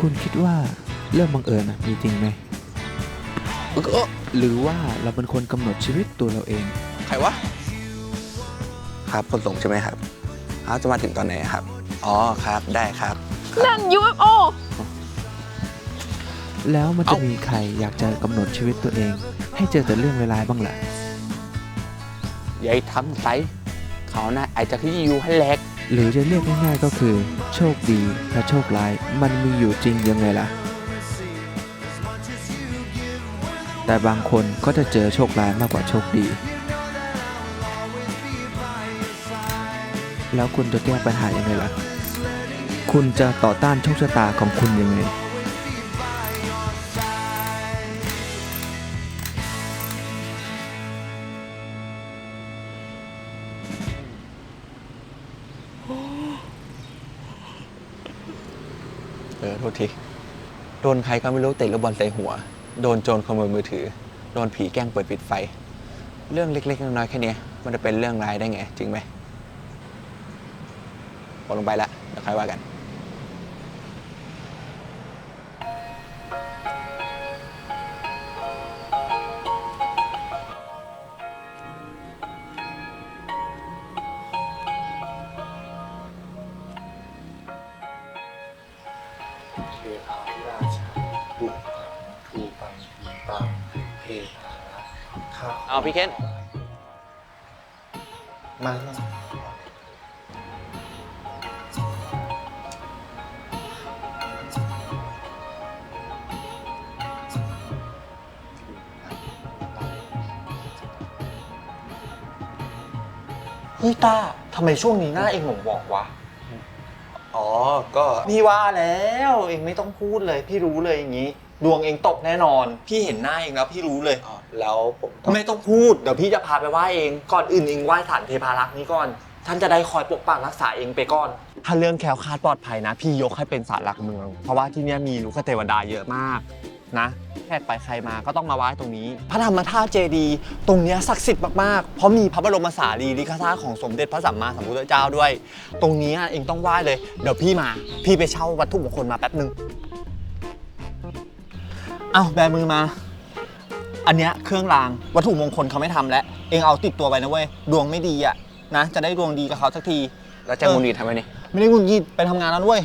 คุณคิดว่าเรื่องบังเอิญนะมีจริงไหมเออหรือว่าเราเป็นคนกำหนดชีวิตตัวเราเอง ใครวะ ครับคนส่งใช่ไหมครับอ้าวจะมาถึงตอนไหนครับ อ๋อครับได้ครับ นั่น UFO แล้วมันจะเอ้ามีมีใครอยากจะกำหนดชีวิตตัวเอง ให้เจอแต่เรื่องร้ายๆบ้างล่ะยายทำไซเขาน่ะไอจะขี้ยูให้แหลก หรือจะเรียกง่ายๆก็คือ โชคดีและโชคร้ายมันมีอยู่จริงยังไงล่ะ แต่บางคนก็จะเจอโชคร้ายมากกว่าโชคดี แล้วคุณจะแก้ปัญหายังไงล่ะ คุณจะต่อต้านโชคชะตาของคุณยังไง ออโทษที โดนใครก็ไม่รู้เตะลูกบอลใส่หัว โดนโจรขโมยมือถือ โดนผีแกล้งเปิดปิดไฟ เรื่องเล็กๆน้อยๆแค่นี้มันจะเป็นเรื่องร้ายได้ไง จริงไหมพอลงไปละเดี๋ยวค่อยว่ากัน เทพาวิราชาดุปังทูปังปีปังเทพาระข้าเอาพี่เคนมาแล้วเฮ้ยต้าทำไมช่วงนี้หน้าเองหม่งบอกวะ อ๋อ ก็พี่ว่าแล้วเองไม่ต้องพูดเลยพี่รู้เลยอย่างนี้ ดวงเองตกแน่นอน พี่เห็นหน้าเองแล้วพี่รู้เลย อ๋อแล้วผมต้องไม่ต้องพูดเดี๋ยวพี่จะพาไปไหว้เองก่อนอื่นเองไหว้ฐานเทพารักษ์นี้ก่อน ท่านจะได้คอยปกปักรักษาเองไปก่อน ถ้าเรื่องแคล้วคลาดปลอดภัยนะ พี่ยกให้เป็นศาลหลักเมือง เพราะว่าที่เนี่ยมีลูกเทวดาเยอะมาก นะแขกไปใครมาก็ต้องมาไหว้ตรงนี้ พระธรรมธาตุเจดีย์ตรงเนี้ยศักดิ์สิทธิ์มากๆ เพราะมีพระบรมสารีริกธาตุของสมเด็จพระสัมมาสัมพุทธเจ้าด้วย ตรงเนี้ยเองต้องไหว้เลย เดี๋ยวพี่มา พี่ไปเช่าวัตถุมงคลมาแป๊บหนึ่งเอาแบมือมา อันเนี้ยเครื่องรางวัตถุมงคลเขาไม่ทำแล้ว เองเอาติดตัวไปนะเว้ย ดวงไม่ดีอะนะ จะได้ดวงดีกับเขาสักที แล้วจะมุนีทำไมนี่ไม่ได้งุนงิดไปทำงานแล้วด้วย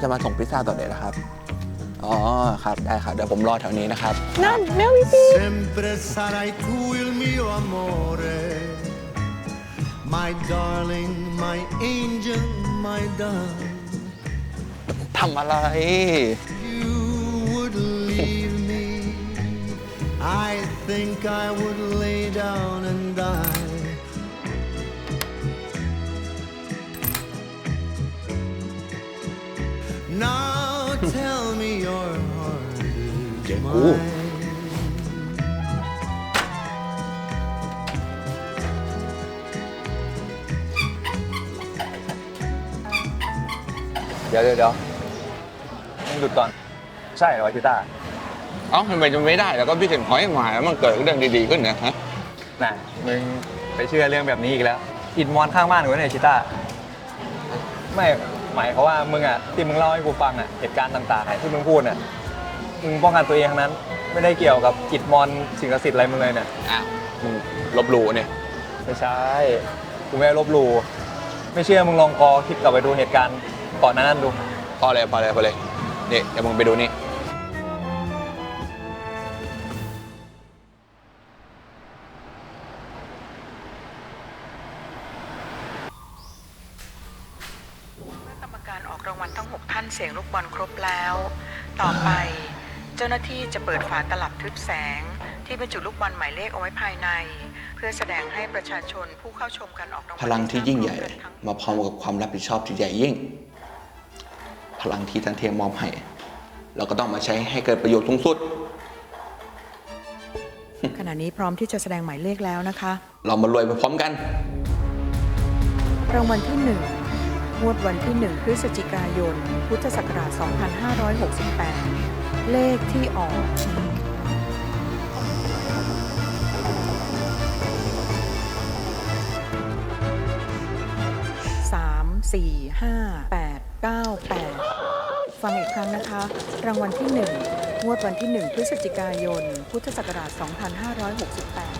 จะมาส่งพิซซ่าต่อเดี๋ยวนะครับ อ๋อครับได้ครับเดี๋ยวผมรอแถวนี้นะครับ นั่นแมววิซี sempre sarai tu il mio amore My darling, my angel, my dove ทำอะไร You would leave me I think I would lay down and die is เจ๋ง mine เดี๋ยวเดี๋ยวเดี๋ยวมึงหยุดก่อน ใช่เหรอชิต้าเอ้าทำไมจะไม่ได้แล้วก็พี่ถึงพอยมาแล้วมันเกิดเรื่องดีๆขึ้นนะฮะน่ะมึงไปเชื่อเรื่องแบบนี้อีกแล้ว อิดมอนข้างบ้านกูเนี่ยชิต้า ไม่ หมายเขามว่ามึงอะที่มึงเล่าให้กูฟังอะ เหตุการณ์ต่างๆอะที่มึงพูดอะ มึงป้องกันตัวเองทั้งนั้น ไม่ได้เกี่ยวกับอิดมอนสิ่งศักดิ์สิทธิ์อะไรมึงเลยเนี่ยอ้าวมึงลบหลู่เนี่ยไม่ใช่กูไม่ได้ลบหลู่ไม่เชื่อมึงลองกอคลิปกลับไปดูเหตุการณ์ก่อนหนานั้นดูพอเลยพอเลยพอเลยนี่เดี๋ยวมึงไปดูนี่เมื่อกรรมการออกรางวัลทั้ง 6 ท่านเสียงลูกบอลครบแล้ว ต่อไปเจ้าหน้าที่จะเปิดฝาตลับทึบแสง ที่บรรจุลูกบอลหมายเลขเอาไว้ภายใน เพื่อแสดงให้ประชาชนผู้เข้าชมการออกรางวัลพลังที่ยิ่งใหญ่ทราบกันทั้งมาพร้อมกับความรับผิดชอบที่ใหญ่ยิ่ง พลังที่ทันเทียมมอบให้เราก็ต้องมาใช้ให้เกิดประโยชน์สูงสุด ขณะนี้พร้อมที่จะแสดงหมายเลขแล้วนะคะ เรามารวยไปพร้อมกัน รางวัลที่งวดวันที่1พฤศจิกายน พุทธศักราช 2568 เลขที่ออก สามสี่ห้าแปดเก้าแปดฟังอีกครั้งนะคะ รางวัลที่หนึ่งงวดวันที่หนึ่งพฤศจิกายน พุทธศักราช 2568